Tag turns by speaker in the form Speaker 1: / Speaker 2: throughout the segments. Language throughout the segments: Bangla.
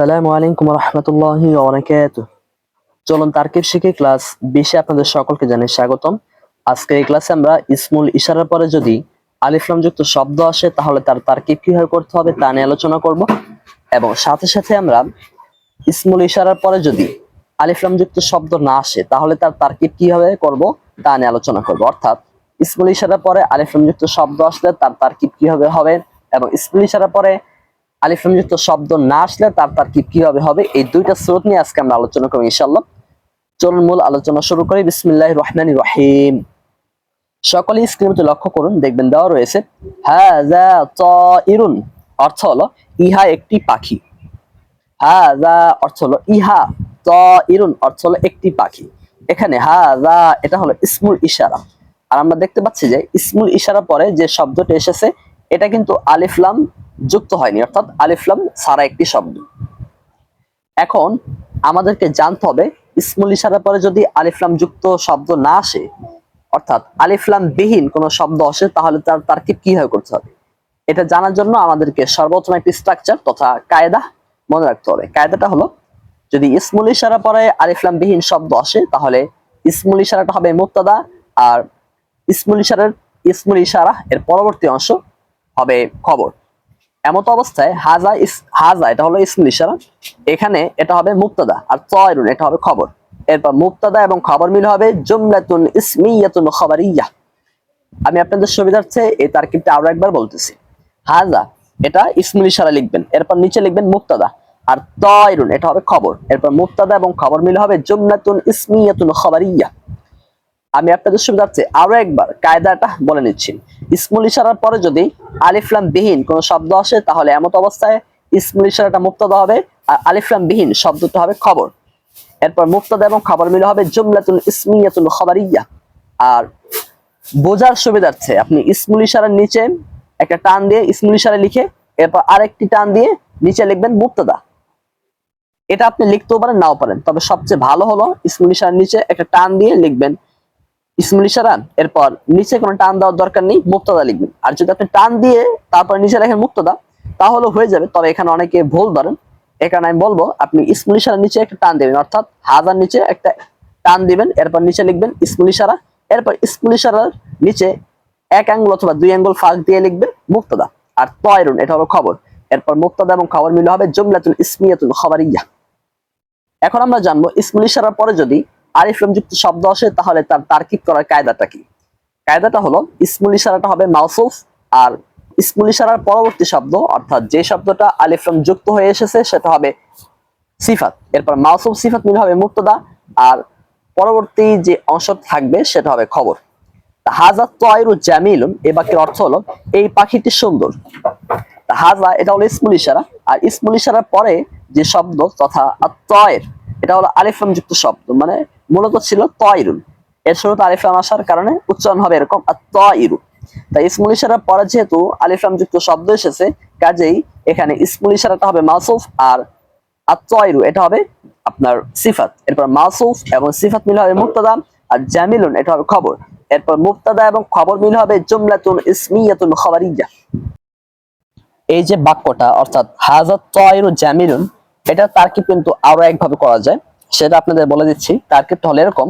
Speaker 1: আসসালামু আলাইকুম রহমতুল্লাহি চলুন তারকিব শিখে ক্লাস বিশে আপনাদের সকলকে জানাই স্বাগতম। আজকে এই ক্লাসে আমরা ইসমুল ইশারার পরে যদি আলিফলাম যুক্ত শব্দ আসে, তাহলে তার তারকিব কীভাবে করতে হবে তা নিয়ে আলোচনা করব। এবং সাথে সাথে আমরা ইসমুল ইশারার পরে যদি আলিফলাম যুক্ত শব্দ না আসে, তাহলে তার তারকিব কীভাবে করব তা নিয়ে আলোচনা করব। অর্থাৎ ইসমুল ইশারার পরে আলিফলাম যুক্ত শব্দ আসলে তার তারকিব কীভাবে হবে এবং ইসমুল ইশারার পরে আলিফলাম যুক্ত শব্দ না আসলে তার তারকিব কীভাবে হবে? এই দুইটা স্রোত নিয়ে আজকে আমরা আলোচনা করব ইনশাআল্লাহ। চলুন মূল আলোচনা শুরু করি। বিসমিল্লাহির রহমানির রহিম। সকলে স্ক্রিনের মধ্যে লক্ষ্য করুন, দেখবেন দেওয়া রয়েছে, হাযা অর্থ হলো, ইহা একটি পাখি। হাযা অর্থ হলো, ইহা তাইরুন অর্থ হলো, একটি পাখি। এখানে, হাযা এটা হলো, ইসমুল ইশারা আর আমরা দেখতে পাচ্ছি যে, ইসমুল ইশারা পরে যে শব্দটা এসেছে, এটা কিন্তু আলিফলাম যুক্ত হয়নি, অর্থাৎ আলিফলাম সারা একটি শব্দ। এখন আমাদেরকে জানতে হবে ইসমুল ইশারার পরে যদি আলিফলাম যুক্ত শব্দ না আসে, অর্থাৎ আলিফলাম বিহীন কোনো শব্দ আসে, তাহলে তার তারকিব কীভাবে করতে হবে? এটা জানার জন্য আমাদেরকে সর্বোত্তম একটি স্ট্রাকচার তথা কায়দা মনে রাখতে হবে। কায়দাটা হলো, যদি ইসমুল ইশারা পরে আলিফলাম বিহীন শব্দ আসে, তাহলে ইসমুল ইশারাটা হবে মুক্তাদা আর ইসমুল ইশারার ইসমুল ইশারা এর পরবর্তী অংশ হবে খবর। এমত অবস্থায় হাজা ইস, হাজা, এটা হলো ইসমুল ইশারা। এখানে এটা হবে মুক্তাদা আর তয়রুন এটা হবে খবর। এরপর মুক্তাদা এবং খবর মিল হবে জুমলাতুন ইসমিয়াতুন খবরিয়া। আমি আপনাদের সুবিধার্থে এই তারকিবটা আরও একবার বলতেছি। হাজা, এটা ইসমুল ইশারা লিখবেন, এরপর নিচে লিখবেন মুক্তাদা আর তয়রুন এটা হবে খবর। এরপর মুক্তাদা এবং খবর মিল হবে জুমলাতুন ইসমিয়াতুন খবরিয়া। আমি আপনাদের সুবিধার্থে আরও একবার কায়দাটা বলে নিচ্ছি। ইসমুল ইশারার পরে যদি আলিফলাম বিহীন কোনো শব্দ আসে, তাহলে এমত অবস্থায় ইসমুল ইশারাটা মুক্তাদা হবে আর আলিফলাম বিহীন শব্দটা হবে খবর। এরপর মুক্তাদা এবং খবর মিলে হবে জুমলাতুল ইসমিয়াতুল খবরিয়া। আর বোঝার সুবিধার্থে আপনি ইসমুল ইশারার নিচে একটা টান দিয়ে ইসমুল ইশারা লিখে এরপর আরেকটি টান দিয়ে নিচে লিখবেন মুক্তাদা। এটা আপনি লিখতেও পারেন, নাও পারেন। তবে সবচেয়ে ভালো হলো ইসমুল ইশারার নিচে একটা টান দিয়ে লিখবেন ইসমুল ইশারা, এরপর নিচে কোনো টান দেওয়ার দরকার নেই, মুক্তাদা লিখবেন। আর যদি আপনি টান দিয়ে তারপর নিচে লেখেন মুক্তাদা, তাহলে হয়ে যাবে। তবে এখানে অনেকে ভুল ধরেন। এখানে আমি বলব, আপনি ইসমুল ইশারার নিচে একটা টান দিবেন, অর্থাৎ হাজার নিচে একটা টান দিবেন, এরপর নিচে লিখবেন ইসমুল ইশারা। এরপর ইসমুল ইশারার নিচে এক আঙ্গুল অথবা দুই আঙ্গুল ফাঁক দিয়ে লিখবেন মুক্তাদা। আর তয়রুন, এটা হলো খবর। এরপর মুক্তাদা এবং খবর মিলে হবে জুমলাতুল ইসমিয়াতুল খবরিয়া। এখন আমরা জানব ইসমুল ইশারার পরে যদি আরিফলাম যুক্ত শব্দ আসে, তাহলে তার তার্কিক করার কায়দাটা কি? কায়দাটা হলো, ইসমুল ইশারাটা হবে মাউসুফ, আর ইসমুল ইশারার পরবর্তী শব্দ, অর্থাৎ যে শব্দটা আলিফলাম যুক্ত হয়ে এসেছে, সেটা হবে সিফাত। এরপর মাউসুফ সিফাত মিলে হবে মুক্তদা আর পরবর্তী যে অংশ থাকবে, সেটা হবে খবর। হাজা তয়রু জামিলুন এই বাক্যের অর্থ হলো, এই পাখিটি সুন্দর। হাজা, এটা হলো ইসমুল ইশারা, আর ইসমুল ইশারার পরে যে শব্দ তথা তয়ের এটা হলো আলিফলাম যুক্ত শব্দ মানে মূলত ছিল তয়রুন এর শুরুতে আলিফলাম আসার কারণে উচ্চারণ হবে এরকম তয়রু। তাই ইসমুল ইশারার পরে যেহেতু আলিফলাম যুক্ত শব্দ এসেছে, কাজেই এখানে ইসমুল ইশারাটা হবে মাসুফ আর আত্ময়রু এটা হবে আপনার সিফাত। এরপর মাসুফ এবং সিফাত মিলে হবে মুক্তাদা আর জামিলুন, এটা হবে খবর। এরপর মুক্তাদা এবং খবর মিলে হবে জুমলাতুন ইসমিয়াতুন খবরিয়া। এই যে বাক্যটা, অর্থাৎ হাজার তয়রু জামিলুন, এটা তার কি কিন্তু আরও একভাবে করা যায়। সেটা আপনাদের বলে দিচ্ছি তার্কিবটা হলো এরকম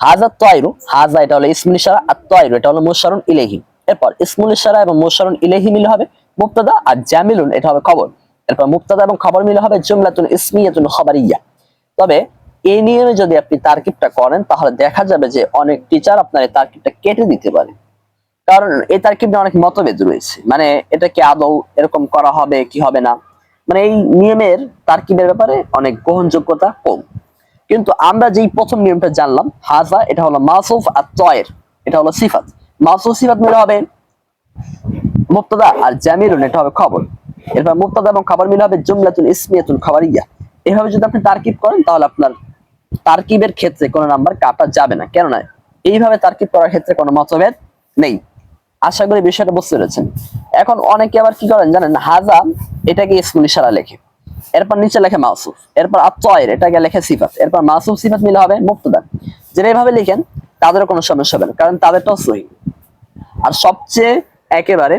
Speaker 1: হাজার তয়রু, হাজা এটা হলো ইসমুল ইশারা, আর তয়রু এটা হলো মুশারুন ইলেহি এরপর ইসমুল ইশারা এবং মুশারুন ইলেহি মিলে হবে মুক্তাদা আর জামিলুন এটা হবে খবর। এরপর মুক্তাদা এবং খবর মিলে হবে জুমলাতুন ইসমিয়াতুন খবরিয়া। তবে এই নিয়মে যদি আপনি তার্কিবটা করেন, তাহলে দেখা যাবে যে অনেক টিচার আপনার এই তার্কিবটা কেটে দিতে পারে। কারণ এই তার্কিবটা অনেক মতভেদ রয়েছে। মানে এটা কি আদৌ এরকম করা হবে, কি হবে না? মানে এই নিয়মের, তার্কিবের ব্যাপারে অনেক গ্রহণযোগ্যতা কম। কিন্তু আমরা যেই প্রথম নিয়মটা জানলাম, হাজা, এটা হলো মাসুফ আর তয়ের, এটা হলো সিফাত। মাসুফ সিফাত মিলে হবে মুক্তাদা আর জামিরুন এটা হবে খবর। এরপর মুক্তাদা এবং খবর মিলে হবে জুমলাতুল ইসমিয়াতুল খবরিয়া। এভাবে যদি আপনি তার্কিব করেন, তাহলে আপনার তার্কিবের ক্ষেত্রে কোনো নাম্বার কাটা যাবে না। কেননা, এইভাবে তার্কিব করার ক্ষেত্রে কোনো মতভেদ নেই। আশা করি বিষয়টা বুঝতে পেরেছেন। এখন অনেকে আবার কি করেন জানেন, হাজা, এটাকে ইসমুল ইশারা লেখে। এরপর নিচে লেখে মাসুফ এরপর আত্ময়ের, এটাকে লেখে সিফাত। এরপর মাসুফ সিফাত মিলে হবে মুক্তদা যেটা এইভাবে লিখেন, তাদেরও কোনো সমস্যা হবে না, কারণ তাদেরটাও সহি। আর সবচেয়ে একেবারে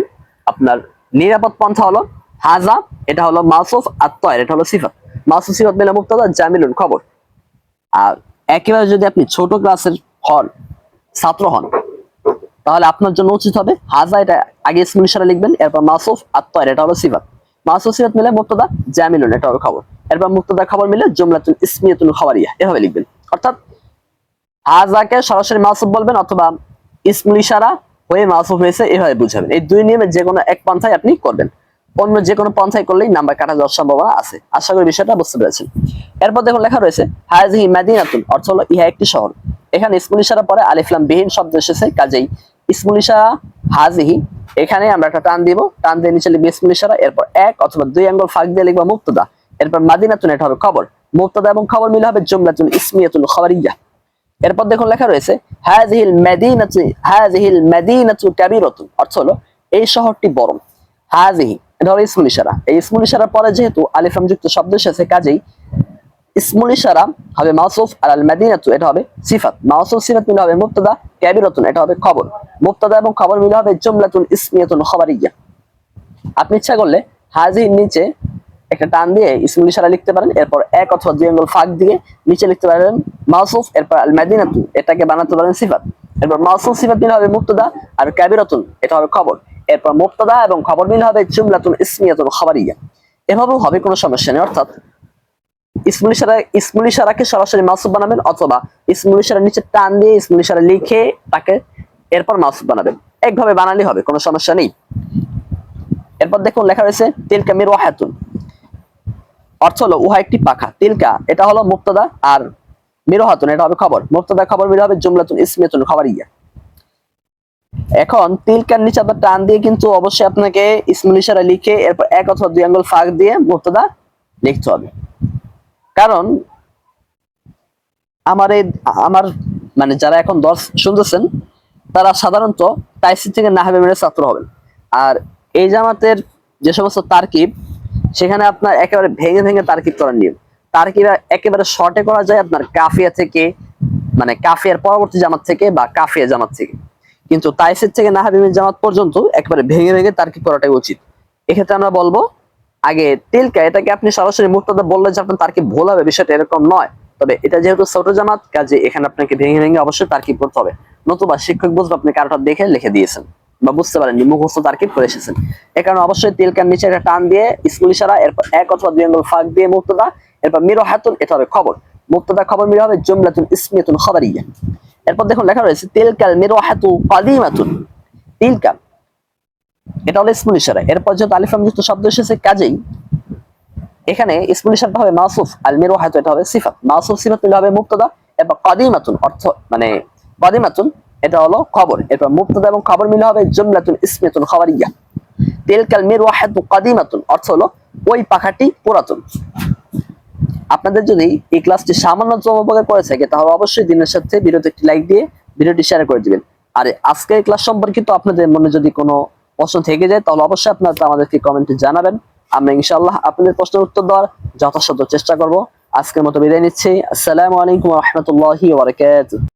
Speaker 1: আপনার নিরাপদ পন্থা হলো হাজা, এটা হলো মাসুফ আত্ময়ের, এটা হলো সিফাত। মাসুফ সিফাত মিলে মুক্তাদা জামিলুন খবর আর একেবারে যদি আপনি ছোট ক্লাসের হন, ছাত্র হন, তাহলে আপনার জন্য উচিত হবে হাজা, এটা আগে ইসমুল লিখবেন, এরপর মাসুফ আর তয়ের এটা হলো সিফাত। মাসুফ সিফাত মিলে মুক্তাদা জামিলুন এটা হলো খবর। এরপর মুক্তাদা খবর মিলে জুমলাতুল ইসমিয়াতুল খবরিয়া এভাবে লিখবেন। অর্থাৎ হাজাকে সরাসরি মাসুফ বলবেন অথবা ইসমুল ইশারা হয়ে মাসুফ হয়েছে, এভাবে বুঝাবেন। এই দুই নিয়মে যে কোনো এক পন্থায় আপনি করবেন। অন্য যে কোনো পন্থায় করলেই নাম্বার কাটা যাওয়ার সম্ভাবনা আছে। আশা করি বিষয়টা বুঝতে পেরেছেন। এরপর দেখুন লেখা রয়েছে হায়াজি মাদিনাতুন, অর্থ হলো ইহা একটি শহর। এখানে ইসমুল ইশারা পরে আলিফলাম বিহীন শব্দ এসেছে, কাজেই ইসমুল ইশারা হাজিহি এখানে আমরা একটা টান দিব, টান দিয়ে নিচে লিখব ইসমুল ইশারা, এরপর এক অথবা দুই আঙ্গুল ফাঁক দিয়ে লিখব মুক্তদা এরপর মাদিনাতুন, এটা হবে খবর মুক্তদা এবং খবর মিলে হবে জুমলাতুন ইসমিয়াতুল খবরিয়া। এরপর দেখুন লেখা রয়েছে হাজিহিল মাদিনাতু হাজিহিল মাদিনাতু কাবীরাতুন অর্থ হলো এই শহরটি বড় হাজিহি এটা হলো ইসমুল ইশারা। এই ইসমুল ইশারার পরে যেহেতু আলিফলাম যুক্ত শব্দ এসেছে, কাজেই ইসমুল ইশারা হবে আর আল মাদিনাতু এটা হবে সিফাত। সিফাত মিলে হবে এটা হবে খবর। এবং খবর মিলে হবে ইসমিয়াতুন খবরিয়া। আপনি ইচ্ছা করলে হাজির নিচে একটা টান দিয়ে ইসমুল ইশারা লিখতে পারেন, এরপর এক অথবা দুই আঙ্গুল ফাঁক দিয়ে নিচে লিখতে পারেন মাউসুফ, এরপর আল মাদিনাতু এটাকে বানাতে পারেন সিফাত। এরপর মাউসুফ সিফাত মিলে হবে মুক্তদা আর কাবিরাতুন এটা হবে খবর। এরপর মুক্তদা এবং খবর মিলে হবে জুমলাতুন ইসমিয়াতুন খবরিয়া। এভাবেও হবে, কোনো সমস্যা নেই, অর্থাৎ ইসমুল ইশারা, ইসমুল ইশারাকে সরাসরি মাসুফ বানাবেন অথবা ইসমুল ইশারার নিচে টান দিয়ে ইসমুল ইশারা লিখে তাকে এরপর মাসুফ বানাবেন। একভাবে বানালেই হবে, কোনো সমস্যা নেই। এরপর দেখুন লেখা রয়েছে, তিলকা মির ওয়াহাতুন অর্থ হলো উহা একটি পাখা। তিলকা, এটা হলো মুক্তদা আর মিরোহাতুন এটা হবে খবর। মুক্তদা খবর মির হবে জুমলাতুন ইসমিয়াতুন খবরিয়া। এখন তিলকার নিচে আপনার টান দিয়ে কিন্তু অবশ্যই আপনাকে ইসমুল ইশারা লিখে এরপর এক অথবা দুই আঙ্গুল ফাঁক দিয়ে মুক্তদা লিখতে হবে। কারণ আমার এই, আমার মানে যারা এখন দশ শুনতেছেন, তারা সাধারণত তাইসি থেকে নাহাবে মেরে ছাত্র হবেন। আর এই জামাতের যে সমস্ত তারকিব, সেখানে আপনার একেবারে ভেঙে ভেঙে তারকিব করার নিয়ম তারকিব একেবারে শর্টে করা যায় আপনার কাফিয়া থেকে মানে কাফিয়ার পরবর্তী জামাত থেকে বা কাফিয়া জামাত থেকে। কিন্তু তাইসের থেকে নাহাবিমের জামাত পর্যন্ত একেবারে ভেঙে ভেঙে তারকিব করাটাই উচিত। এক্ষেত্রে আমরা বলব আগে তিলকা, এটাকে আপনি সরাসরি মুক্তদা বললে যে আপনার তারকিব ভুল হবে? বিষয়টা এরকম নয়। তবে এটা যেহেতু ছোট জামাত, কাজে এখানে আপনাকে ভেঙে ভেঙে অবশ্যই তারকিব করতে হবে। নতুবা শিক্ষক বুঝবে আপনি কারোটা দেখে লিখে দিয়েছেন বা বুঝতে পারেননি মুখস্থ তারকিব করে এসেছেন। এ কারণে অবশ্যই তিলকার নিচে একটা টান দিয়ে স্কুল ইশারা, এরপর এক অথবা দুই আঙ্গুল ফাঁক দিয়ে মুক্তদা এরপর মিরো হাতুন এটা হবে খবর। মুক্তদা খবর মিরো হবে জুমলাতুন ইসমিয়াতুন খবরিয়া। এরপর দেখুন লেখা রয়েছে, তিলকাল মিরো হাতু কাদিমাতুন। তিলকা এটা হলো স্কুল ইশারা। এরপর যেহেতু আলিফাম যুক্ত শব্দ এসেছে, কাজেই এখানে ইসমুল ইশারাটা হবে মাসুফ আল মিরু হায়তু এটা হবে সিফাত। মাসুফ সিফাত মিলে হবে মুক্তদা এরপর কাদিমাতুন অর্থ মানে কাদিমাতুন, এটা হলো খবর। এরপর মুক্তদা এবং খবর মিলে হবে জুমলাতুন ইসমিয়াতুন খবরিয়া মিরু হায়তু কাদিমাতুন অর্থ হলো ওই পাখাটি পুরাতন। আপনাদের যদি এই ক্লাসটি সামান্য উপকার করে থাকে, তাহলে অবশ্যই দিনের সাথে ভিডিওতে একটি লাইক দিয়ে ভিডিওটি শেয়ার করে দিবেন। আর আজকের ক্লাস সম্পর্কিত আপনাদের মনে যদি কোনো প্রশ্ন থেকে যায়, তাহলে অবশ্যই আপনারা আমাদেরকে কমেন্টে জানাবেন। আমরা ইনশাল্লাহ আপনাদের প্রশ্নের উত্তর দেওয়ার যথাসাধ্য চেষ্টা করব। আজকের মতো বিদায় নিচ্ছি। আসসালামু আলাইকুম রহমতুল্লাহি ওবরাকাতুহ